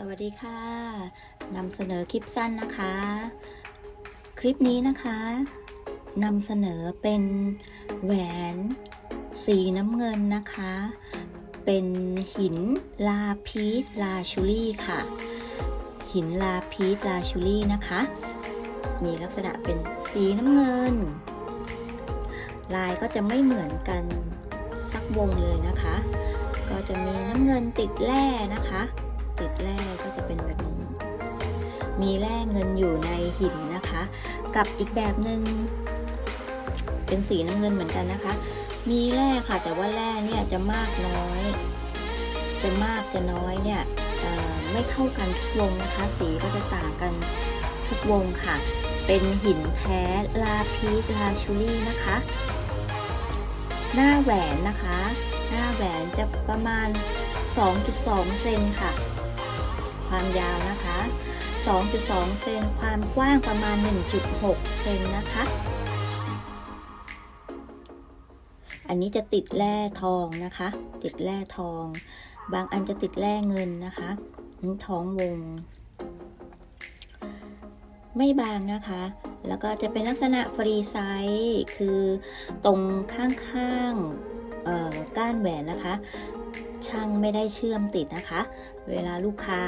สวัสดีค่ะนำเสนอคลิปสั้นนะคะ คลิปนี้นะคะนำเสนอเป็นแหวนสีน้ำเงินนะคะ เป็นหินลาพีสลาชูรี่ค่ะ หินลาพีสลาชูรี่นะคะ มีลักษณะเป็นสีน้ำเงิน ลายก็จะไม่เหมือนกันสักวงเลยนะคะ ก็จะมีน้ำเงินติดแร่นะคะ ติดแร่ก็จะเป็นแบบนี้ มีแร่เงินอยู่ในหินนะคะ กับอีกแบบหนึ่งเป็นสีน้ำเงินเหมือนกันนะคะ มีแร่ค่ะแต่ว่าแร่เนี่ยจะมากน้อย จะมากจะน้อยเนี่ยไม่เท่ากันทุกวงนะคะ สีก็จะต่างกันทุกวงค่ะ เป็นหินแท้ลาพีสลาชูรี่นะคะ หน้าแหวนนะคะ หน้าแหวนจะประมาณ 2.2 เซนค่ะ ความยาวนะคะ 2.2 เซนความกว้างประมาณ 1.6 เซนนะคะ อันนี้จะติดแร่ทองนะคะ ติดแร่ทอง บางอันจะติดแร่เงินนะคะนี่ท้องวง ไม่บางนะคะ แล้วก็จะเป็นลักษณะฟรีไซส์ คือตรงข้างๆก้านแหวนนะคะ ช่างไม่ได้เชื่อมติดนะคะ เวลาลูกค้า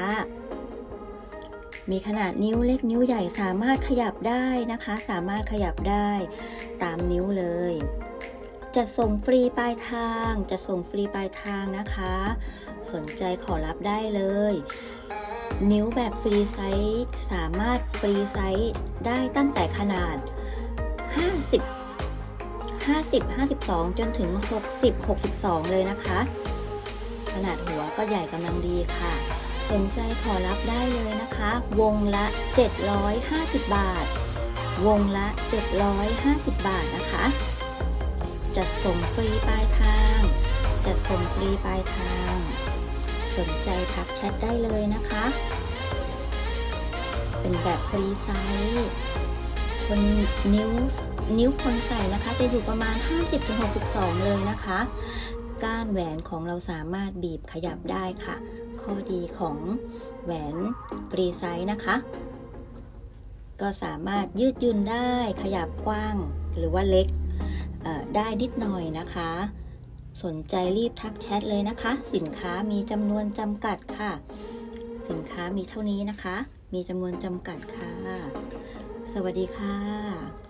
มีขนาดนิ้วเล็กนิ้วใหญ่สามารถขยับได้นะคะ สามารถขยับได้ตามนิ้วเลยจะส่งฟรีปลายทางจะส่งฟรีปลายทางนะคะ สนใจขอรับได้เลย นิ้วแบบฟรีไซส์สามารถฟรีไซส์ได้ตั้งแต่ขนาด 50 50 52 จนถึง 60 62 เลยนะคะ ขนาดหัวก็ใหญ่กำลังดีค่ะ สนใจขอรับได้เลยนะคะ วงละ 750 บาท วงละ 750 บาทนะคะ จัดส่งฟรีปลายทาง จัดส่งฟรีปลายทาง สนใจทักแชทได้เลยนะคะ เป็นแบบฟรีไซส์คนนิ้วนิ้วคนใส่นะคะจะอยู่ประมาณ 50-62 เลยนะคะ ก้านแหวนของเราสามารถบีบขยับได้ค่ะ ข้อดีของแหวนฟรีไซส์นะคะ ก็สามารถยืดยุ่นได้ขยับกว้างหรือว่าเล็กได้นิดหน่อยนะคะ สนใจรีบทักแชทเลยนะคะ สินค้ามีจำนวนจำกัดค่ะ สินค้ามีเท่านี้นะคะ มีจำนวนจำกัดค่ะ สวัสดีค่ะ